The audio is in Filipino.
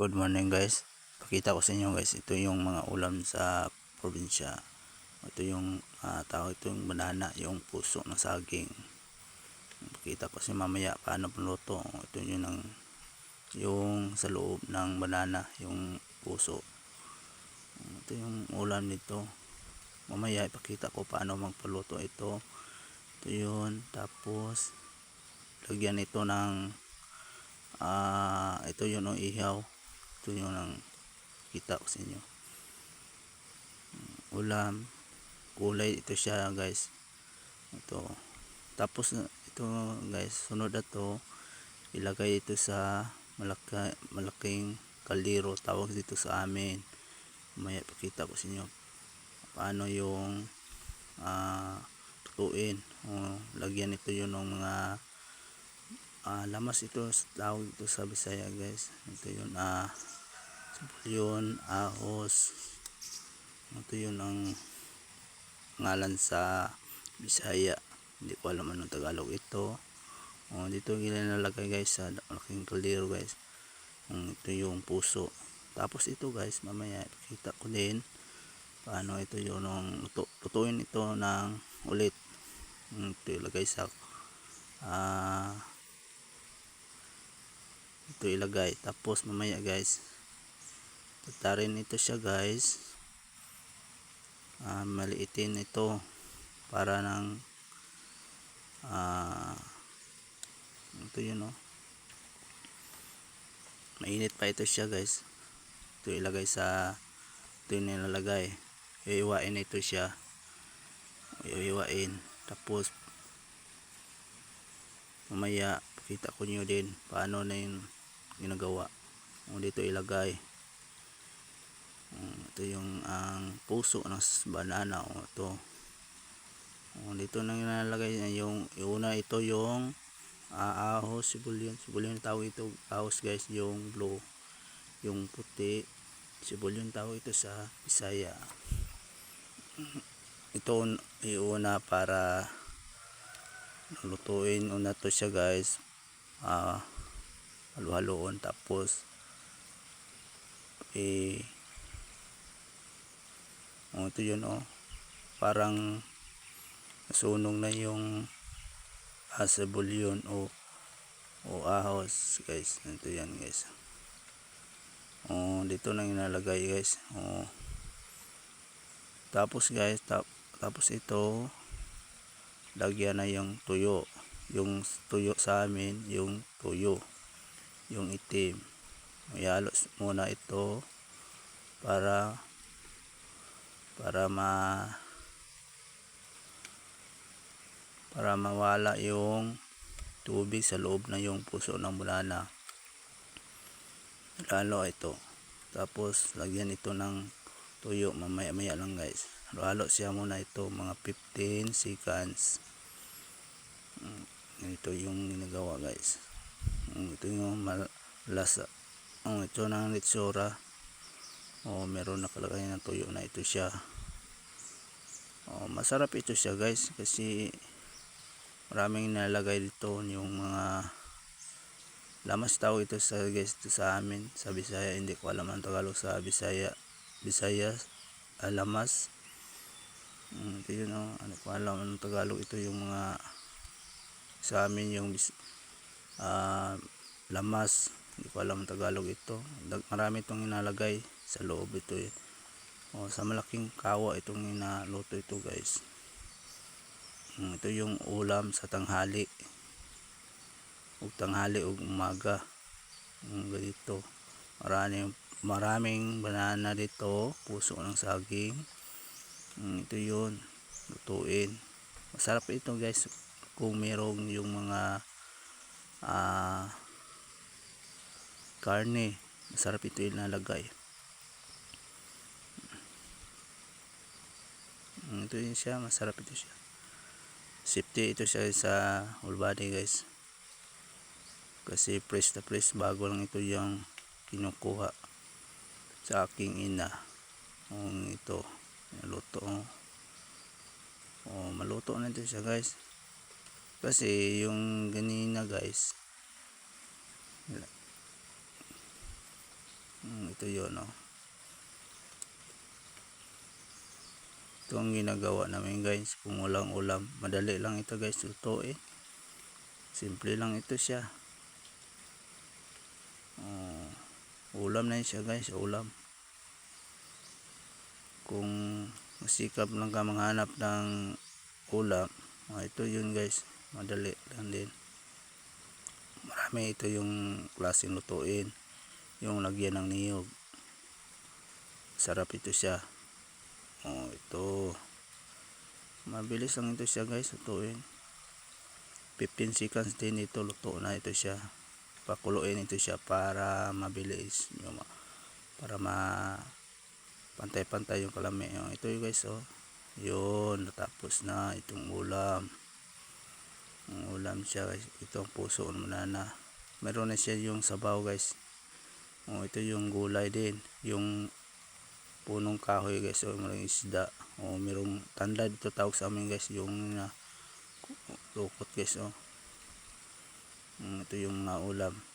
Good morning guys. Pakita ko sa inyo guys, ito yung mga ulam sa probinsya. Ito yung uh, tawag ito yung banana, yung puso ng saging. Pakita ko sa mamaya paano puluto. Ito yung ng yung sa loob ng banana, yung puso. Ito yung ulam nito. Mamaya ipakita ko paano magpaluto ito. Ito yun. Tapos lagyan ito ng uh, ito yun ang ihaw ito yung ang kita ko sa inyo. Ulam kulay ito siya guys. Ito. Tapos ito guys sunod na to ilagay ito sa malaki, malaking kaldero tawag dito sa amin. Maya pakita ko sa inyo paano yung uh, tutuin. O, lagyan ito yun ng mga uh, lamas ito tawag ito sa Bisaya guys. Ito yun ah uh, yun ahos. Ito yun ang ngalan sa Bisaya. Hindi ko alam anong Tagalog ito. Oh, dito nilalagay guys sa malaking kaldero guys. Um, ito yung puso. Tapos ito guys mamaya kita ko din paano ito yung luto, lutuin ito ng ulit. Ito ilagay sa ah uh, ito ilagay. Tapos mamaya guys tatarin ito siya guys. Uh, maliitin ito para ng uh, ito yun oh. Mainit pa ito siya guys. Ito ilagay sa ito yung nilalagay. Iiwain ito siya. Iiwain. Tapos mamaya pakita ko nyo din paano na yung ginagawa. O dito ilagay ito yung ang puso ng banana o ito. O, dito nang nilalagay yung una ito yung uh, ahos sibulyon sibulyon tawag ito ahos guys yung blue. Yung puti. Sibulyon tawag ito sa Bisaya. Ito iuna para lutuin una to siya guys. Ah uh, halo-haloon tapos eh oh, ito yun oh. Parang nasunog na yung asabulyon o o ahos guys. Ito yan guys. Oh dito na inalagay guys. Oh. Tapos guys tap, tapos ito lagyan na yung tuyo. Yung tuyo sa amin yung tuyo yung itim. Ihalo muna ito para para ma para mawala yung tubig sa loob na yung puso ng banana lalo ito. Tapos lagyan ito ng tuyo. Mamaya maya lang guys. Halo siya muna ito. Mga 15 seconds. Hmm, ito yung ginagawa guys ito yung malasa. Um, ito ng nitsura oh, meron nakalagay ng tuyo na ito siya. Oh, masarap ito siya guys kasi maraming nalagay dito yung mga lamas tao ito sa guys ito sa amin sa Bisaya. Hindi ko alam ang Tagalog sa Bisaya. Bisaya alamas um, ito yun oh, ano ko alam ang Tagalog ito yung mga sa amin yung uh, lamas. Hindi ko alam Tagalog ito. Marami itong inalagay sa loob ito eh. o, sa malaking kawa itong inaluto ito guys. Hmm, ito yung ulam sa tanghali. Ug tanghali ug umaga. Hmm, ganito. Maraming maraming banana dito. Puso ng saging. Hmm, ito yun. Lutuin. Masarap ito guys kung merong yung mga ah, karne. Masarap ito ilalagay mm, ito yun siya. Masarap ito siya. Safety ito siya sa whole body guys. Kasi fresh na fresh bago lang ito yung kinukuha sa aking ina. Um, ito luto oh. oh, maluto na ito siya guys kasi yung ganina guys Mm, ito yun oh. Ito ang ginagawa namin guys kung walang ulam. Madali lang ito guys lutuin. Simple lang ito siya. Oh, ulam na siya guys, ulam. Kung masikap lang ka manghanap ng ulam, oh, ito yun guys. Madali lang din. Marami ito yung klaseng lutuin. Yung lagyan ng niyog. Sarap ito siya. Oh, ito. Mabilis lang ito siya guys, lutuin. 15 seconds din ito, luto na ito siya. Pakuluin ito siya para mabilis. Yung, para ma pantay-pantay yung kalami. Yung, ito yung guys, oh. Yun, natapos na itong ulam. Ang ulam siya guys. Ito ang puso ng manana. Meron na siya yung sabaw guys. Oh, ito yung gulay din. Yung punong kahoy guys. O, merong isda. O, merong tanda dito tawag sa amin guys. Yung na lukot guys. Oh. Mm, ito yung uh, ulam.